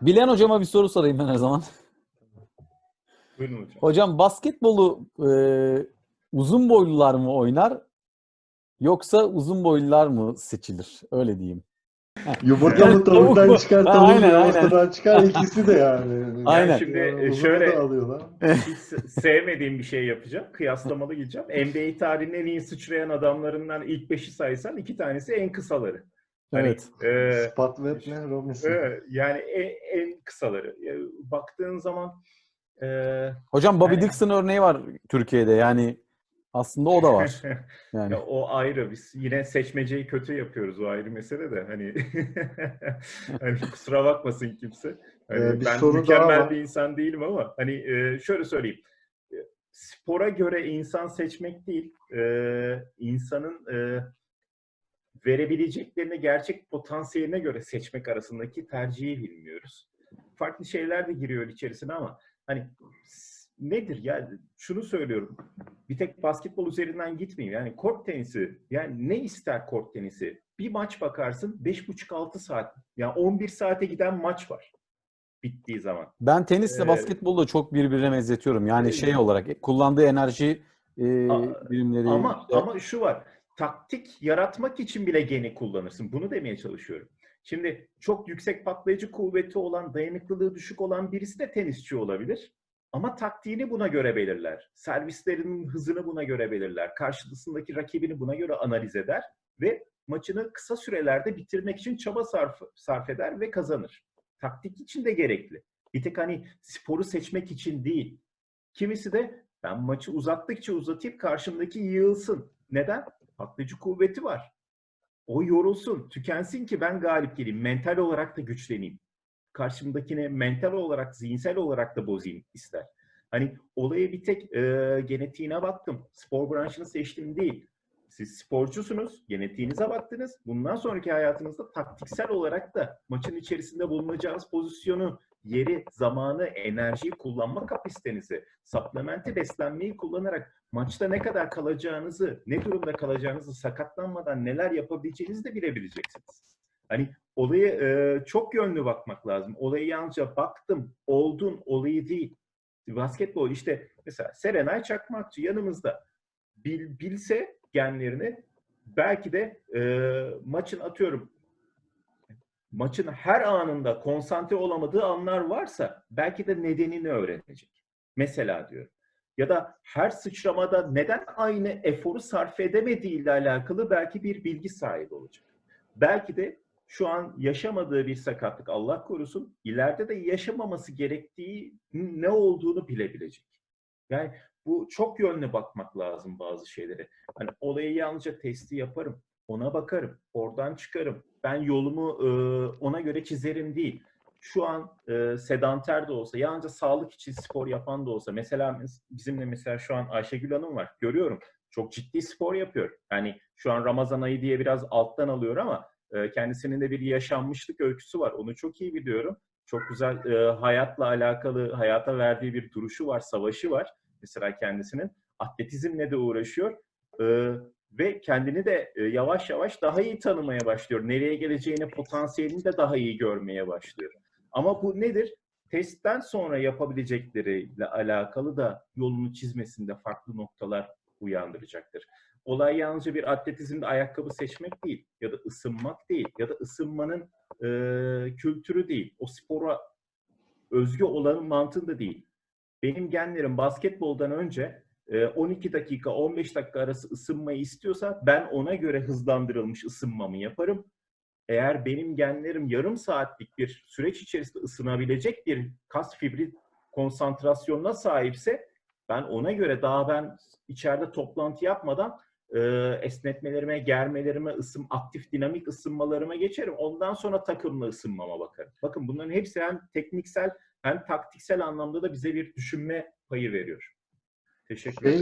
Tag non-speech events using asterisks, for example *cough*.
Bilen hocama bir soru sorayım ben her zaman. Buyurun hocam. Hocam basketbolu e, uzun boylular mı oynar yoksa uzun boylular mı seçilir? Öyle diyeyim. Yumurta Yani mı *laughs* tavuktan tavuk mu? çıkar, tavuk aynen, yumurtadan çıkar ikisi de yani. *laughs* Aynen. Şimdi Yani e, şöyle alıyorlar. hiç se- sevmediğim bir şey yapacağım. Kıyaslamalı gideceğim. NBA tarihinin en iyi sıçrayan adamlarından ilk beşi saysan iki tanesi en kısaları. Hani, Evet. e, Spat ve ne Robinson. e, yani en, en kısaları. E, baktığın zaman e, Hocam Bobby Yani- Dixon örneği var Türkiye'de. Yani aslında o da var. *laughs* Yani Ya o ayrı. Biz yine seçmeceyi kötü yapıyoruz. O ayrı mesele de. Hani, *laughs* hani kusura bakmasın kimse. Hani Ee, ben soru mükemmel bir insan değilim ama hani e, şöyle söyleyeyim. E, Spora göre insan seçmek değil, e, insanın e, verebileceklerini gerçek potansiyeline göre seçmek arasındaki tercihi bilmiyoruz. Farklı şeyler de giriyor içerisine ama hani nedir ya? Şunu söylüyorum. Bir tek basketbol üzerinden gitmeyeyim. Yani kort tenisi, yani ne ister kort tenisi? Bir maç bakarsın 5,5-6 saat. Yani 11 saate giden maç var bittiği zaman. ben tenisle Ee, basketbolu da çok birbirine benzetiyorum. Yani Ee, şey olarak kullandığı enerji e, birimleri Ama işte- ama şu var. Taktik yaratmak için bile geni kullanırsın. Bunu demeye çalışıyorum. Şimdi çok yüksek patlayıcı kuvveti olan, dayanıklılığı düşük olan birisi de tenisçi olabilir. Ama taktiğini buna göre belirler. Servislerinin hızını buna göre belirler. Karşısındaki rakibini buna göre analiz eder ve maçını kısa sürelerde bitirmek için çaba sarf, sarf eder ve kazanır. Taktik için de gerekli. Bir tek hani sporu seçmek için değil. Kimisi de ben maçı uzattıkça uzatayım karşımdaki yığılsın. Neden? Patlayıcı kuvveti var. O yorulsun, tükensin ki ben galip geleyim. Mental olarak da güçleneyim. Karşımdakine mental olarak, zihinsel olarak da bozayım ister. Hani olaya bir tek e, genetiğine baktım. Spor branşını seçtim değil. Siz sporcusunuz, genetiğinize baktınız. Bundan sonraki hayatınızda taktiksel olarak da maçın içerisinde bulunacağınız pozisyonu, yeri, zamanı, enerjiyi kullanma kapasitenizi, supplementi beslenmeyi kullanarak maçta ne kadar kalacağınızı, ne durumda kalacağınızı, sakatlanmadan neler yapabileceğinizi de bilebileceksiniz. Hani olayı e, çok yönlü bakmak lazım. Olayı yalnızca baktım, oldun olayı değil. Basketbol işte mesela Serenay Çakmakçı yanımızda. Bil, bilse genlerini belki de e, maçın atıyorum maçın her anında konsantre olamadığı anlar varsa belki de nedenini öğrenecek. Mesela diyorum. Ya da her sıçramada neden aynı eforu sarf edemediği ile alakalı belki bir bilgi sahibi olacak. Belki de şu an yaşamadığı bir sakatlık Allah korusun ileride de yaşamaması gerektiği ne olduğunu bilebilecek. Yani bu çok yönlü bakmak lazım bazı şeylere. Hani olayı yalnızca testi yaparım, ona bakarım, oradan çıkarım. Ben yolumu e, ona göre çizerim değil. Şu an e, sedanter de olsa, yalnızca sağlık için spor yapan da olsa, mesela bizimle mesela şu an Ayşegül Hanım var, görüyorum. Çok ciddi spor yapıyor. Yani şu an Ramazan ayı diye biraz alttan alıyor ama e, kendisinin de bir yaşanmışlık öyküsü var. Onu çok iyi biliyorum. Çok güzel e, hayatla alakalı, hayata verdiği bir duruşu var, savaşı var. Mesela kendisinin atletizmle de uğraşıyor. E, ve kendini de e, yavaş yavaş daha iyi tanımaya başlıyor. Nereye geleceğini, potansiyelini de daha iyi görmeye başlıyor. Ama bu nedir? Testten sonra yapabilecekleriyle alakalı da yolunu çizmesinde farklı noktalar uyandıracaktır. Olay yalnızca bir atletizmde ayakkabı seçmek değil ya da ısınmak değil ya da ısınmanın e, kültürü değil. O spora özgü olanın mantığında değil. Benim genlerim basketboldan önce 12 dakika 15 dakika arası ısınmayı istiyorsa ben ona göre hızlandırılmış ısınmamı yaparım. Eğer benim genlerim yarım saatlik bir süreç içerisinde ısınabilecek bir kas fibri konsantrasyonuna sahipse ben ona göre daha ben içeride toplantı yapmadan e, esnetmelerime, germelerime, ısım, aktif dinamik ısınmalarıma geçerim. Ondan sonra takımla ısınmama bakarım. Bakın bunların hepsi hem tekniksel hem taktiksel anlamda da bize bir düşünme payı veriyor. Teşekkür ederim.